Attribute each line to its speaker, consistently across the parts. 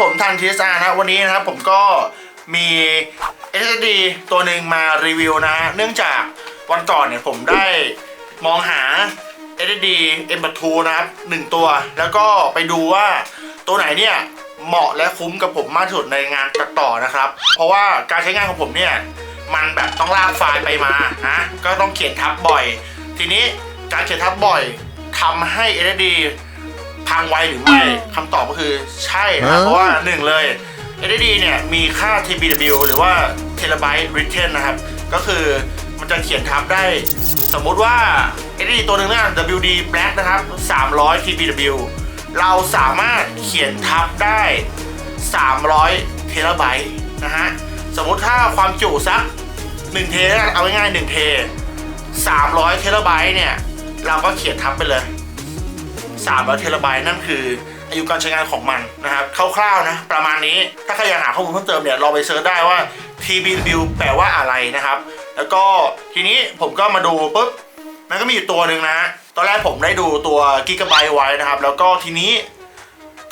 Speaker 1: ผมทันทีสอานะวันนี้นะครับผมก็มี SSD ตัวหนึ่งมารีวิวนะ เนื่องจากวันก่อนเนี่ยผมได้มองหา SSD M.2 นะครับหนึ่งตัว แล้วก็ไปดูว่าตัวไหนเนี่ยเหมาะและคุ้มกับผมมากที่สุดในงานตัดต่อนะครับ เพราะว่าการใช้งานของผมเนี่ยมันแบบต้องลากไฟล์ไปมานะก็ต้องเขียนทับบ่อย ทีนี้การเขียนทับบ่อยทำให้ SSD พังไวหรือไม่คำตอบก็คือใช่นะเพราะว่าหนึ่งเลย SSD เนี่ยมีค่า TBW หรือว่า Terabyte Written นะครับ ก็คือมันจะเขียนทับได้ สมมุติว่า SSD ตัวหนึ่งเนี่ย WD Black นะครับ 300 TBW เราสามารถเขียนทับได้ 300 เทราไบต์นะฮะ สมมุติถ้าความจุสัก 1 เทแล้วกันเอาง่ายๆ1เท 300 เทราไบต์เนี่ย เราก็เขียนทับไปเลย 300เทราไบต์นั่นคืออายุการใช้งานของมันนะครับคร่าวๆนะประมาณนี้ถ้าใครอยากหาข้อมูลเพิ่มเติมเนี่ยลองไปเซิร์ชได้ว่า TBW แปลว่าอะไรนะครับ แล้วก็ทีนี้ผมก็มาดูปุ๊บมันก็มีอยู่ตัวหนึ่งนะตอนแรกผมได้ดูตัว Gigabyte ไว้นะครับ แล้วก็ทีนี้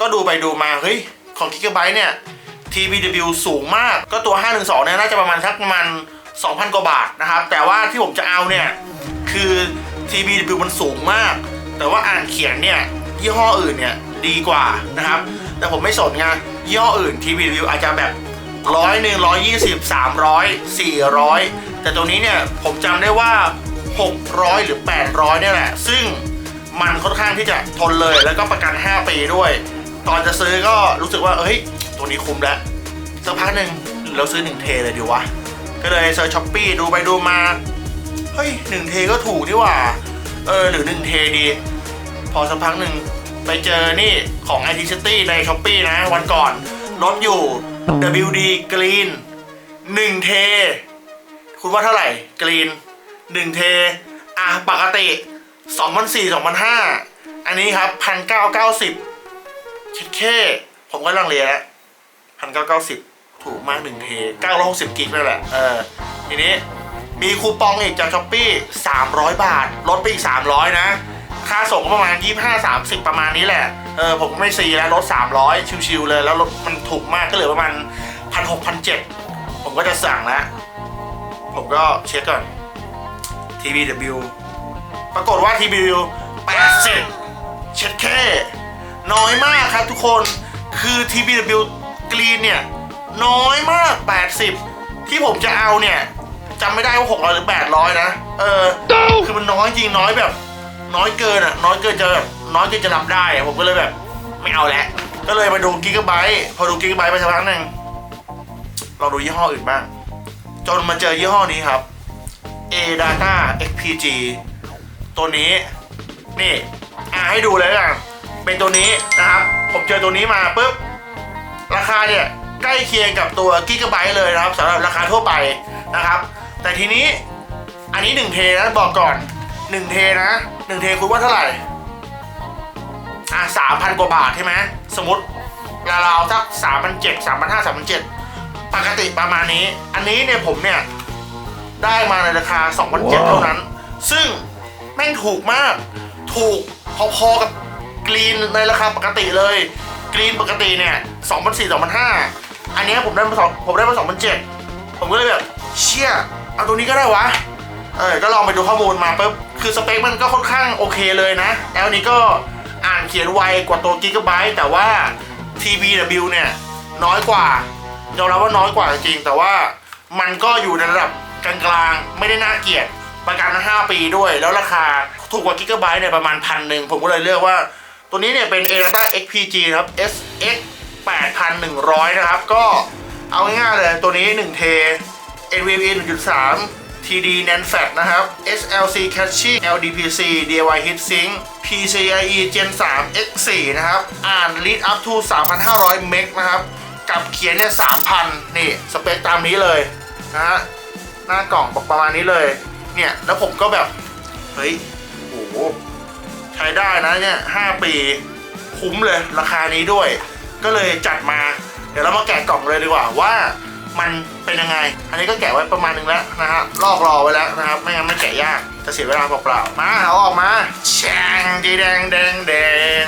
Speaker 1: ก็ดูไปดูมาเฮ้ยของ Gigabyte เนี่ย TBW สูงมากก็ตัว 512 เนี่ยน่าจะประมาณสักประมาณ 2,000 กว่าบาทนะครับ แต่ว่าที่ผมจะเอาเนี่ย คือ TBW มันสูงมาก แต่ว่าอ่านเขียนเนี่ยยี่ห้ออื่นเนี่ยดีกว่านะครับ แต่ผมไม่สนไงยี่ห้ออื่น TBW อาจจะแบบร้อยหนึ่งร้อยยี่สิบสามร้อยสี่ร้อยแต่ตัวนี้เนี่ยผมจำได้ว่า 600 หรือ 800เนี่ยแหละ ซึ่งมันค่อนข้างที่จะทนเลยแล้วก็ประกัน 5 ปีด้วย ตอนจะซื้อก็รู้สึกว่า เอ้ย ตัวนี้คุ้มแล้วสักพักหนึ่งเราซื้อ 1 เทเลยดีวะ ก็เลยเซิร์ชช้อปปี้ดูไปดูมา เฮ้ย1เทก็ถูกนี่หว่า เออหรือ1เทดี พอสักพักหนึ่งไปเจอนี่ของ IT City ในช้อปปีนะ วันก่อนลดอยู่ WD Green 1 เท คุณว่าเท่าไหร่กรีน1เท อะ ปกติ2,400 2,500อันนี้ครับ1,990คิดแค่ผมก็ลังเลแล้ว1,990 ถูกมาก 1 เท960กิกนั่นแหละ เออ ทีนี้ มีคูปองอีกจากช้อปปี้300 บาท ลดไปอีก 300 นะ ค่าส่งก็ประมาณ 25 30 ประมาณนี้แหละ เออ ผมก็ไม่ซีแล้วลด 300 ชิวๆเลย แล้วลดมันถูกมากก็เหลือประมาณ 1,600 1,700 ผมก็จะสั่งแล้ว ผมก็เช็คก่อน TBW ปรากฏว่า TBW 80 เช็ดแค่น้อยมากครับทุกคนคือ TBW Green เนี่ย น้อยมาก 80 ที่ผมจะเอาเนี่ย จำไม่ได้ว่า600หรือ800นะ เออ คือมันน้อยจริงน้อยแบบ น้อยเกินอะ น้อยเกินจะแบบน้อยเกินจะรับได้อะผมก็เลยแบบ ไม่เอาแล้วก็เลยมาดูกิกะไบต์พอดูกิกะไบต์ไปสักพักหนึ่งลองดูยี่ห้ออื่นบ้าง จนมาเจอยี่ห้อนี้ครับ A Data XPG ตัวนี้ นี่อ่าให้ดูเลยละกันเป็นตัวนี้นะครับ ผมเจอตัวนี้มาปุ๊บ ราคาเนี่ย ใกล้เคียงกับตัวกิกะไบต์เลยนะครับสำหรับราคาทั่วไปนะครับ แต่ทีนี้อันนี้1เทนะบอกก่อน1เทนะ1เทคุณว่าเท่าไหร่ อ่าสามพันกว่าบาทใช่ไหมสมมติราวๆสักสามพันเจ็ดสามพันห้าสามพันเจ็ดปกติประมาณนี้ อันนี้เนี่ยผมเนี่ย ได้มาในราคา2,700เท่านั้น ซึ่งแม่งถูกมาก ถูกพอๆกับกรีนในราคาปกติเลย กรีนปกติเนี่ย2,400 2,500อันเนี้ยผมได้มาสองผมได้มา2,700ผมก็เลยแบบ เชี่ยเอาตัวนี้ก็ได้วะ เออ ก็ลองไปดูข้อมูลมาปุ๊บ คือสเปคมันก็ค่อนข้างโอเคเลยนะ แล้วอันนี้ก็อ่านเขียนไวกว่าตัว Gigabyte แต่ว่า TBW เนี่ยน้อยกว่ายอมรับว่าน้อยกว่าจริงๆแต่ว่ามันก็อยู่ในระดับกลางๆ ไม่ได้น่าเกลียดประกัน5ปีด้วย แล้วราคาถูกกว่า Gigabyte เนี่ยประมาณพันหนึ่ง ผมก็เลยเลือกว่า ตัวนี้เนี่ยเป็น a d a t a XPG นะครับ SX 8100 นะครับ ก็เอาง่ายๆเลยตัวนี้1เท NVMe 1.3 TD NAND FAT นะครับ SLC Caching LDPC DIY Heatsink PCIe Gen 3 X4 นะครับ อ่าน read up to 3,500 เมกนะครับ กับเขียนเนี่ย3,000 นี่ สเปคตามนี้เลยนะฮะ หน้ากล่องบอกประมาณนี้เลย เนี่ย แล้วผมก็แบบ เฮ้ย โอ้โห ใช้ได้นะเนี่ย 5 ปี คุ้มเลยราคานี้ด้วย ก็เลยจัดมา เดี๋ยวเรามาแกะกล่องเลยดีกว่าว่า มันเป็นยังไง อันนี้ก็แกะไว้ประมาณนึงแล้วนะฮะลอกรอไว้แล้วนะครับ ไม่งั้นไม่แกะยากจะเสียเวลาเปล่าๆมาเอาออกมาแชงจีแดงแดงแดง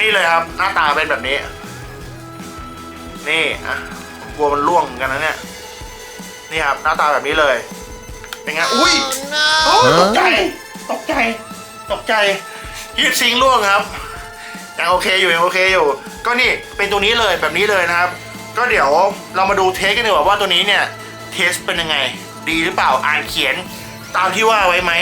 Speaker 1: นี่เลยครับ หน้าตาเป็นแบบนี้ นี่อะกลัวมันร่วงเหมือนกันนะเนี่ยนี่ครับหน้าตาแบบนี้เลย เป็นไงอุ้ยโอ้ยตกใจตกใจตกใจฮีทซิงค์ร่วงครับยังโอเคอยู่ยังโอเคอยู่ ก็นี่เป็นตัวนี้เลยแบบนี้เลยนะครับ ก็เดี๋ยวเรามาดูเทสกันดีกว่าว่าตัวนี้เนี่ยเทสเป็นยังไง ดีหรือเปล่าอ่านเขียนตามที่ว่าไว้ไหม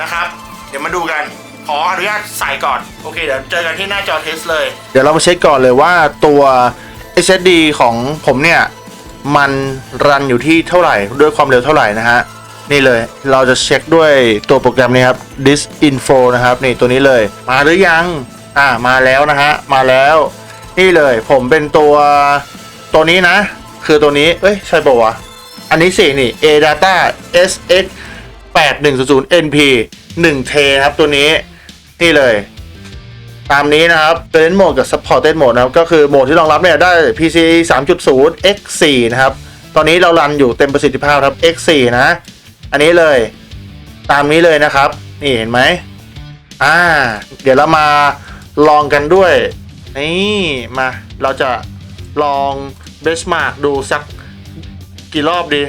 Speaker 1: นะครับ เดี๋ยวมาดูกันขออนุญาตใส่ก่อน โอเคเดี๋ยวเจอกันที่หน้าจอเทสเลย เดี๋ยวเรามาเช็คก่อนเลยว่าตัว SSD ของผมเนี่ย มันรันอยู่ที่เท่าไหร่ ด้วยความเร็วเท่าไหร่นะฮะ นี่เลยเราจะเช็คด้วยตัวโปรแกรมนี้ครับ this info นะครับ นี่ตัวนี้เลย มาหรือยัง อ่ามาแล้วนะฮะ มาแล้ว นี่เลยผมเป็นตัว ตัวนี้นะ คือตัวนี้ เอ้ย ใช่ป่าวะ อันนี้สินี่ A data SX 8100 NP 1 T ครับตัวนี้ นี่เลย ตามนี้นะครับเป็นโหมดกับ supported mode นะครับ ก็คือโหมดที่รองรับเนี่ยได้ PC 3.0 X4 นะครับ ตอนนี้เรารันอยู่เต็มประสิทธิภาพครับ X4 นะ อันนี้เลย ตามนี้เลยนะครับ นี่เห็นไหมอ่า เดี๋ยวเรามาลองกันด้วย นี่ มา เราจะลอง benchmark ดูสักกี่รอบดี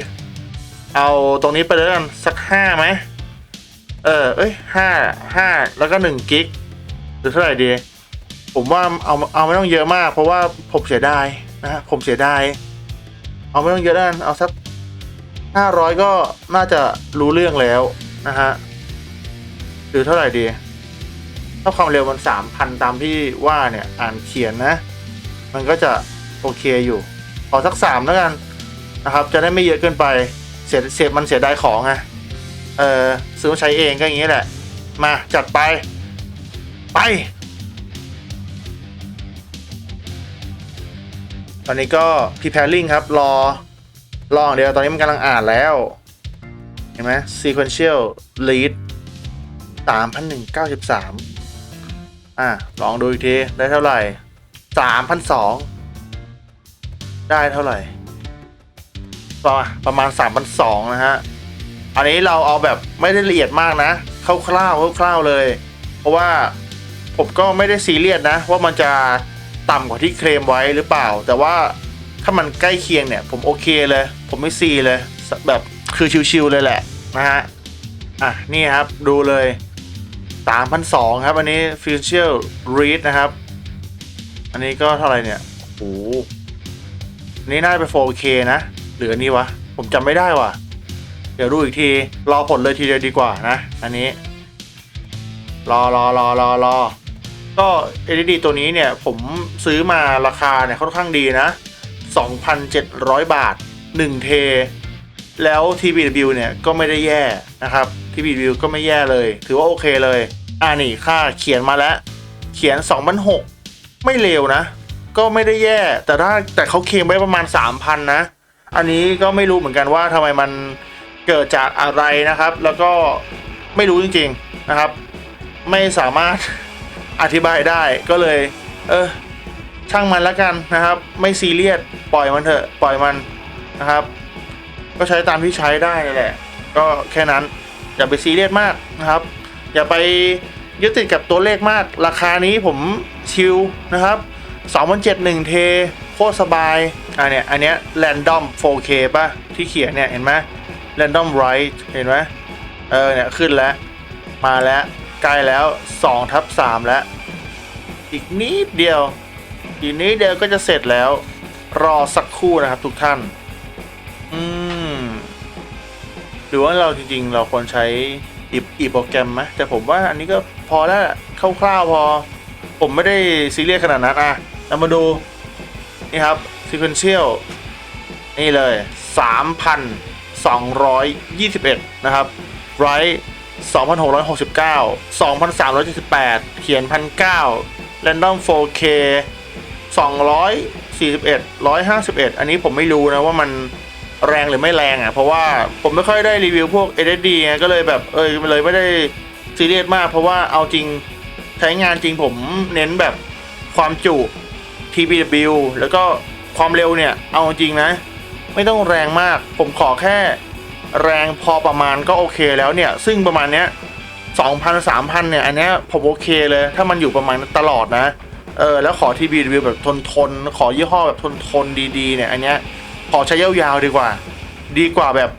Speaker 1: เอาตรงนี้ไปเลยกันสักห้าไหมเออเอ้ยห้าห้าแล้วก็หนึ่งกิกหรือเท่าไหร่ดี ผมว่าเอาเอาไม่ต้องเยอะมาก เพราะว่าผมเสียดายนะฮะผมเสียดาย เอาไม่ต้องเยอะแล้วกันเอาสักห้าร้อยก็น่าจะรู้เรื่องแล้วนะฮะหรือเท่าไหร่ดี ถ้าความเร็วมันสามพันตามที่ว่าเนี่ยอ่านเขียนนะ มันก็จะโอเคอยู่ อสักสามแล้วกันนะครับ จะได้ไม่เยอะเกินไปเสียเสียมันเสียดายของไงเออซื้อมาใช้เองก็อย่างนี้แหละ มาจัดไป ไป ตอนนี้ก็ preparing ครับ รอ รออย่างเดียว ตอนนี้มันกำลังอ่านแล้ว เห็นไหม sequential lead 3,193 อะ ลองดูอีกที ได้เท่าไหร่ 3,200 ได้เท่าไหร่ประมาณประมาณ3,200นะฮะ อันนี้เราเอาแบบไม่ได้ละเอียดมากนะคร่าวๆคร่าวๆเลย เพราะว่าผมก็ไม่ได้ซีเรียสนะ ว่ามันจะต่ำกว่าที่เคลมไว้หรือเปล่า แต่ว่าถ้ามันใกล้เคียงเนี่ย ผมโอเคเลย ผมไม่ซีเลย แบบคือชิวๆเลยแหละนะฮะ อะ นี่ครับดูเลย3,200ครับ อันนี้ Future Read นะครับ อันนี้ก็เท่าไหร่เนี่ยโอ้โห นนี้น่าจะเป็น 4K นะ หรืออันนี้วะ ผมจำไม่ได้ว่ะ เดี๋ยวดูอีกที รอผลเลยทีเดียวดีกว่านะ อันนี้ รอรอรอรอรอก็ LED ตัวนี้เนี่ย ผมซื้อมาราคาเนี่ยค่อนข้างดีนะ 2,700 บาท 1 เท แล้ว TBW เนี่ย ก็ไม่ได้แย่นะครับ TBW ก็ไม่แย่เลย ถือว่าโอเคเลย อ่านี่ค่าเขียนมาแล้ว เขียน 2,600 ไม่เลวนะ ก็ไม่ได้แย่ แต่ถ้าแต่เขาเคลมไว้ประมาณ 3,000 นะ อันนี้ก็ไม่รู้เหมือนกันว่าทำไมมันเกิดจากอะไรนะครับ แล้วก็ไม่รู้จริงๆนะครับ ไม่สามารถอธิบายได้ก็เลย เออ ช่างมันแล้วกันนะครับ ไม่ซีเรียสปล่อยมันเถอะปล่อยมันนะครับ ก็ใช้ตามที่ใช้ได้นั่แหละ ก็แค่นั้นอย่าไปซีเรียสมากนะครับ อย่าไปยึดติดกับตัวเลขมาก ราคานี้ผมชิลนะครับ 2071 เทโคตรสบาย อะเนี่ย อันเนี้ย random 4K ป่ะ ที่เขียนเนี่ย เห็นไหม random write เห็นไหมเออ เนี่ย ขึ้นแล้ว มาแล้ว ใกล้แล้ว2ทับ3แล้ว อีกนิดเดียว อีกนิดเดียวก็จะเสร็จแล้ว รอสักครู่นะครับทุกท่าน อืม หรือว่าเราจริงๆ เราควรใช้อีอีโปรแกรมไหมแต่ผมว่าอันนี้ก็พอแล้วคร่าวๆพอ ผมไม่ได้ซีเรียสขนาดนั้นอะ เรามาดู นี่ครับ sequential นี่เลย 3,221 นะครับ right 2,669 2,378 เขียน 1,900 random 4K 241 151 อันนี้ผมไม่รู้นะว่ามันแรงหรือไม่แรงอะ เพราะว่าผมไม่ค่อยได้รีวิวพวก SSD ไงก็เลยแบบเออเลยไม่ได้ซีเรียสมาก เพราะว่าเอาจริงใช้งานจริงผมเน้นแบบความจุ TBW แล้วก็ความเร็วเนี่ย เอาจริงนะ ไม่ต้องแรงมาก ผมขอแค่แรงพอประมาณก็โอเคแล้วเนี่ย ซึ่งประมาณเนี้ย2,000 3,000 เนี่ย อันเนี้ยผมโอเคเลย ถ้ามันอยู่ประมาณตลอดนะ เออ แล้วขอทีวีรีวิวแบบทนทน ขอยี่ห้อแบบทนทนดีๆ เนี่ย อันเนี้ยขอใช้ยาวๆดีกว่า ดีกว่าแบบ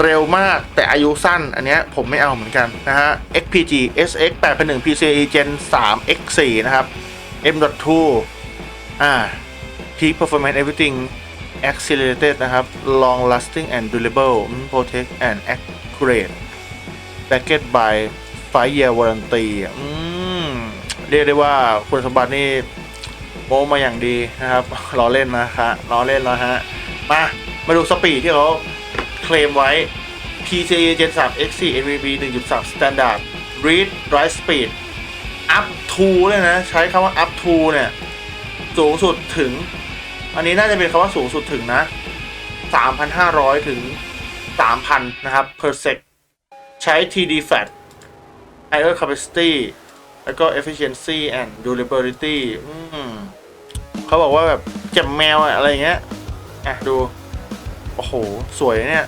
Speaker 1: เร็วมากแต่อายุสั้น อันเนี้ยผมไม่เอาเหมือนกันนะฮะ XPG SX 8.1 PCIe Gen 3 X4 นะครับ M.2 อ่า Peak Performance Everything Accelerated นะครับ Long Lasting and Durable Protect and Accurate Backed by 5 Year Warranty อืมเรียกได้ว่าคุณสมบัตินี่โมมาอย่างดีนะครับล้อเล่นนะคะล้อเล่นแล้วฮะ มา มาดูสปีดที่เขาเคลมไว้ PCIe Gen 3 X4 NVMe 1.3 Standard Read Write Speed up to เลยนะ ใช้คำว่า up to เนี่ย สูงสุดถึง อันนี้น่าจะเป็นคำว่าสูงสุดถึงนะ 3,500 ถึง 3,000 นะครับ per sec ใช้ TD flat higher capacity แล้วก็ efficiency and durability เขาบอกว่าแบบเจ็บแมวอะอะไรเงี้ย อะ ดู โอ้โห สวยเนี่ย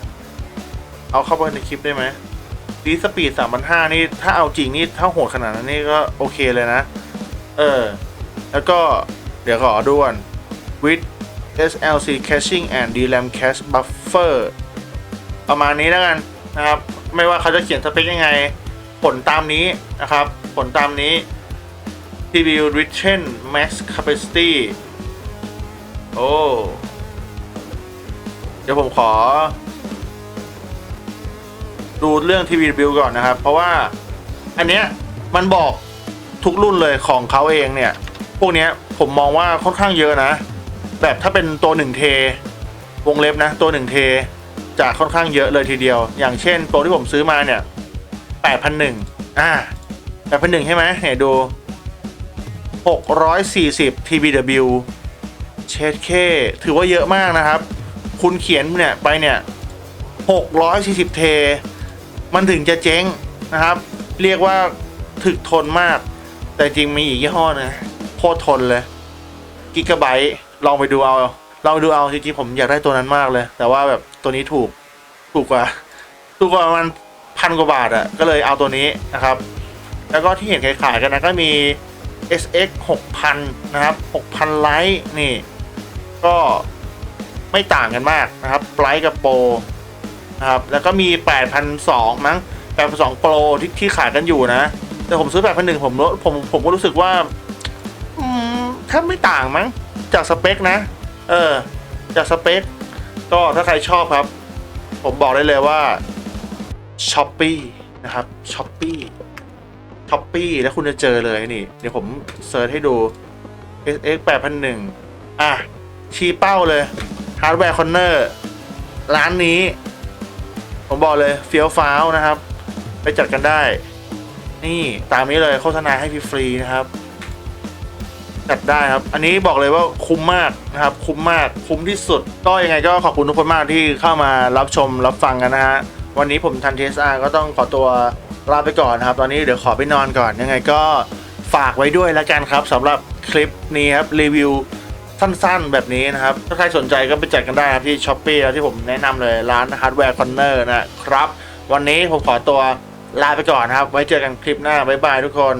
Speaker 1: เอาเข้าไปในคลิปได้ไหมดีสปีด3,500 นี่ ถ้าเอาจริงนี่ ถ้าโหดขนาดนั้นนี่ก็โอเคเลยนะ เออ แล้วก็ เดี๋ยวขอดูก่อน with SLC caching and DRAM cache buffer ประมาณนี้แล้วกันนะครับ ไม่ว่าเขาจะเขียนสเปคยังไง ผลตามนี้นะครับ ผลตามนี้ CPU Retain Max Capacity โอ้เดี๋ยวผมขอ ดูเรื่อง TV Review ก่อนนะครับ เพราะว่าอันเนี้ยมันบอกทุกรุ่นเลยของเขาเองเนี่ย วกนี้ผมมองว่าค่อนข้างเยอะนะ แบบถ้าเป็นตัว1เทวงเล็บนะ ตัว1เทจะค่อนข้างเยอะเลยทีเดียว อย่างเช่นตัวที่ผมซื้อมาเนี่ย8,001อ่า8,001ใช่ไหมเนี่ยดู 640 TBW เชดเคถือว่าเยอะมากนะครับ คุณเขียนเนี่ยไปเนี่ย 640 เท มันถึงจะเจ๊งนะครับ เรียกว่าถึกทนมาก แต่จริงมีอีกยี่ห้อนะ โคตรทนเลยกิกะไบต์ลองไปดูเอาลองไปดูเอาจริงๆผมอยากได้ตัวนั้นมากเลย แต่ว่าแบบตัวนี้ถูกถูกกว่าถูกกว่าประมันพันกว่าบาทอะก็เลยเอาตัวนี้นะครับ แล้วก็ที่เห็นขายๆกันนะก็มี SX 6000 นะครับ 6,000 ไลท์นี่ ก็ไม่ต่างกันมากนะครับไลท์กับโปรนะครับ แล้วก็มี 8,200 มั้ง 8,200 โปรที่ที่ขายกันอยู่นะ แต่ผมซื้อ 8,100 ผมผมผมก็รู้สึกว่า ถ้าไม่ต่างมั้งจากสเปคนะ เออ จากสเปค ก็ถ้าใครชอบครับ ผมบอกได้เลยว่าช้อปปี้นะครับช้อปปี้ช้อปปี้แล้วคุณจะเจอเลยนี่ เดี๋ยวผมเซิร์ชให้ดู SX 8001อะ ชี้เป้าเลย Hardware Corner ร้านนี้ ผมบอกเลยเฟี้ยวฟ้าวนะครับ ไปจัดกันได้ นี่ตามนี้เลยโฆษณาให้ฟรีๆนะครับ จัดได้ครับ อันนี้บอกเลยว่าคุ้มมากนะครับ คุ้มมาก คุ้มที่สุด ก็ยังไงก็ขอบคุณทุกคนมากที่เข้ามารับชมรับฟังกันนะฮะ วันนี้ผมทันเทสอาก็ต้องขอตัวลาไปก่อนนะครับ ตอนนี้เดี๋ยวขอไปนอนก่อน ยังไงก็ฝากไว้ด้วยแล้วกันครับสำหรับคลิปนี้ครับรีวิวสั้นๆแบบนี้นะครับ ถ้าใครสนใจก็ไปจัดกันได้ครับที่ช้อปปี้แล้วที่ผมแนะนำเลยร้านฮาร์ดแวร์คอนเนอร์นะครับ วันนี้ผมขอตัวลาไปก่อนครับ ไว้เจอกันคลิปหน้าบ๊ายบายทุกคน